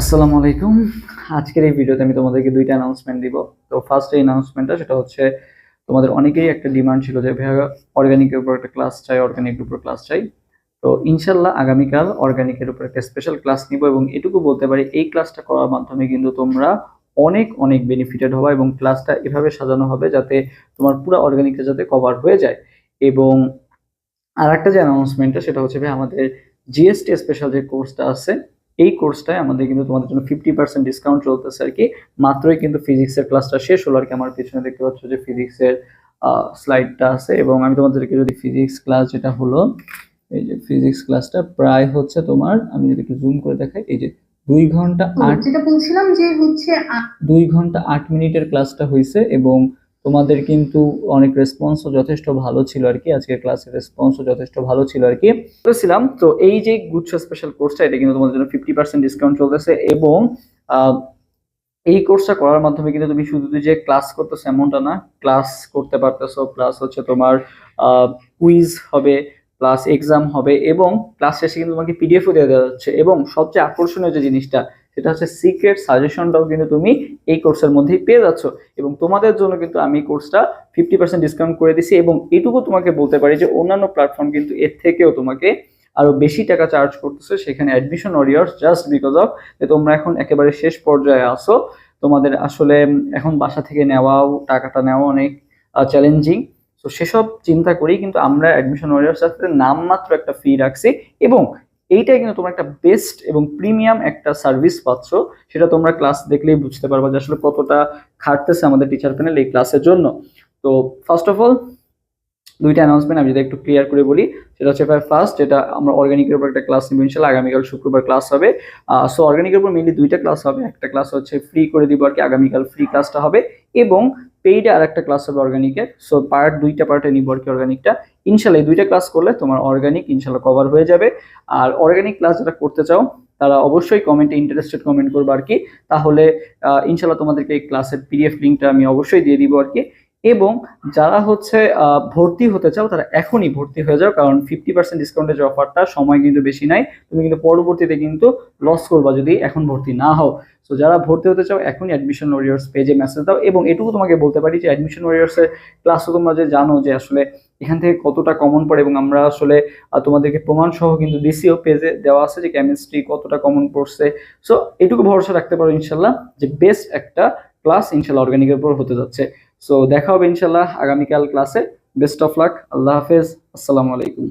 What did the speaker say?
আসসালামু আলাইকুম। আজকের এই ভিডিওতে আমি তোমাদেরকে দুইটা অ্যানাউন্সমেন্ট দিব। তো ফার্স্ট এই অ্যানাউন্সমেন্টটা সেটা হচ্ছে তোমাদের অনেকেই একটা ডিমান্ড ছিল যে, ভাইয়া অর্গানিকের উপর একটা ক্লাস চাই অর্গানিকের উপর ক্লাস চাই। তো ইনশাল্লাহ আগামীকাল অর্গানিকের উপর একটা স্পেশাল ক্লাস নিব এবং এটুকু বলতে পারি, এই ক্লাসটা করার মাধ্যমে কিন্তু তোমরা অনেক অনেক বেনিফিটেড হবে এবং ক্লাসটা এভাবে সাজানো হবে যাতে তোমার পুরো অর্গানিকটা যাতে কভার হয়ে যায়। এবং আর একটা যে অ্যানাউন্সমেন্টটা সেটা হচ্ছে ভাই আমাদের জিএসটি স্পেশাল যে কোর্সটা আছে এই কোর্সটায় আমাদের কিন্তু তোমাদের জন্য ফিফটি পার্সেন্ট ডিসকাউন্ট চলতেছে আর কি। মাত্রই কিন্তু ফিজিক্সের ক্লাসটা শেষ হলো আর কি। আমার পিছনে দেখতে পাচ্ছ যে ফিজিক্সের স্লাইডটা আছে এবং আমি তোমাদেরকে যদি ফিজিক্স ক্লাস যেটা হলো এই যে ফিজিক্স ক্লাসটা প্রায় হচ্ছে তোমার আমি যদি একটু জুম করে দেখাই এই যে দুই ঘণ্টা আট যেটা বলছিলাম যে হচ্ছে দুই ঘণ্টা আট মিনিটের ক্লাসটা হয়েছে এবং তোমাদের কিন্তু অনেক রেসপন্সও যথেষ্ট ভালো ছিল আর কি। আজকের ক্লাসের রেসপন্সও যথেষ্ট ভালো ছিল আর কি। বলেছিলাম, তো এই যে গুচ্ছ স্পেশাল কোর্সটা এটা কিন্তু তোমাদের জন্য ফিফটি পার্সেন্ট ডিসকাউন্ট চলতেছে এবং এই কোর্সটা করার মাধ্যমে কিন্তু তুমি শুধু যে ক্লাস করতেছো এমনটা না ক্লাস করতে পারতেছো প্লাস হচ্ছে তোমার কুইজ হবে প্লাস এক্সাম হবে এবং ক্লাস শেষে কিন্তু তোমাকে পিডিএফও দেওয়া যাচ্ছে এবং সবচেয়ে আকর্ষণীয় যে জিনিসটা সেটা হচ্ছে সিক্রেট সাজেশনটাও কিন্তু তুমি এই কোর্সের মধ্যেই পেয়ে যাচ্ছ। এবং তোমাদের জন্য কিন্তু আমি কোর্সটা ফিফটি পার্সেন্ট ডিসকাউন্ট করে দিছি এবং এটুকু তোমাকে বলতে পারি যে অন্যান্য প্ল্যাটফর্ম কিন্তু এর থেকেও তোমাকে আরও বেশি টাকা চার্জ করতেছে। সেখানে admission arrears just because of যে তোমরা এখন একেবারে শেষ পর্যায়ে আসো তোমাদের আসলে এখন বাসা থেকে নেওয়াও, টাকাটা নেওয়া অনেক চ্যালেঞ্জিং তো সেসব চিন্তা করেই কিন্তু আমরা অ্যাডমিশন ওয়ারিয়ার্স সাথে নামমাত্র একটা ফি রাখছি এবং এইটাই কিন্তু তোমরা একটা বেস্ট এবং প্রিমিয়াম একটা সার্ভিস পাচ্ছ। সেটা তোমরা ক্লাস দেখলেই বুঝতে পারবা যে আসলে কতটা খাটতেছে আমাদের টিচার প্যানেল এই ক্লাসের জন্য। তো ফার্স্ট অফ অল দুইটা অ্যানাউন্সমেন্ট আমি যদি একটু ক্লিয়ার করে বলি, সেটা হচ্ছে ফার্স্ট যেটা আমরা অর্গানিকের উপর একটা ক্লাস নিব ইনশাল্লাহ, আগামীকাল শুক্রবার ক্লাস হবে। সো অর্গানিকের উপর মেনলি দুইটা ক্লাস হবে। একটা ক্লাস হচ্ছে ফ্রি করে দিব আর কি, আগামীকাল ফ্রি ক্লাসটা হবে। এবং পেইডে আর একটা ক্লাস হবে অর্গানিকের সো পার্ট দুইটা পার্টে নিব আর কি অর্গানিকটা ইনশাল্লাহ এই দুইটা ক্লাস করলে তোমার অর্গানিক ইনশাল্লাহ কভার হয়ে যাবে। আর অর্গানিক ক্লাস যারা করতে চাও, তারা অবশ্যই কমেন্টে ইন্টারেস্টেড কমেন্ট করব আর কি। তাহলে ইনশাল্লাহ তোমাদেরকে এই ক্লাসের পিডিএফ লিঙ্কটা আমি অবশ্যই দিয়ে দিব আর কি। এবং যারা হচ্ছে ভর্তি হতে চাও, তারা এখনই ভর্তি হয়ে যাও, কারণ ফিফটি পার্সেন্ট ডিসকাউন্টের যে অফারটা সময় কিন্তু বেশি নাই। তুমি কিন্তু পরবর্তীতে কিন্তু লস করবা যদি এখন ভর্তি না হও। সো যারা ভর্তি হতে চাও, এখনই অ্যাডমিশন ওয়ারিয়ার্স পেজে মেসেজ দাও এবং এটুকু তোমাকে বলতে পারি যে অ্যাডমিশন ওয়ারিয়ার্সের ক্লাসও তোমরা যে জানো যে আসলে এখান থেকে কতটা কমন পড়ে এবং আমরা আসলে তোমাদেরকে প্রমাণ সহ কিন্তু ডিসিও পেজে দেওয়া আছে যে কেমিস্ট্রি কতটা কমন পড়ছে। সো এটুকু ভরসা রাখতে পারো ইনশাল্লাহ যে বেস্ট একটা ক্লাস ইনশাল্লাহ অর্গানিকের উপর হতে যাচ্ছে। সো দেখা হবে ইনশাল্লাহ আগামীকাল ক্লাসে বেস্ট অফ লাক আল্লাহ হাফেজ. আসসালামু আলাইকুম।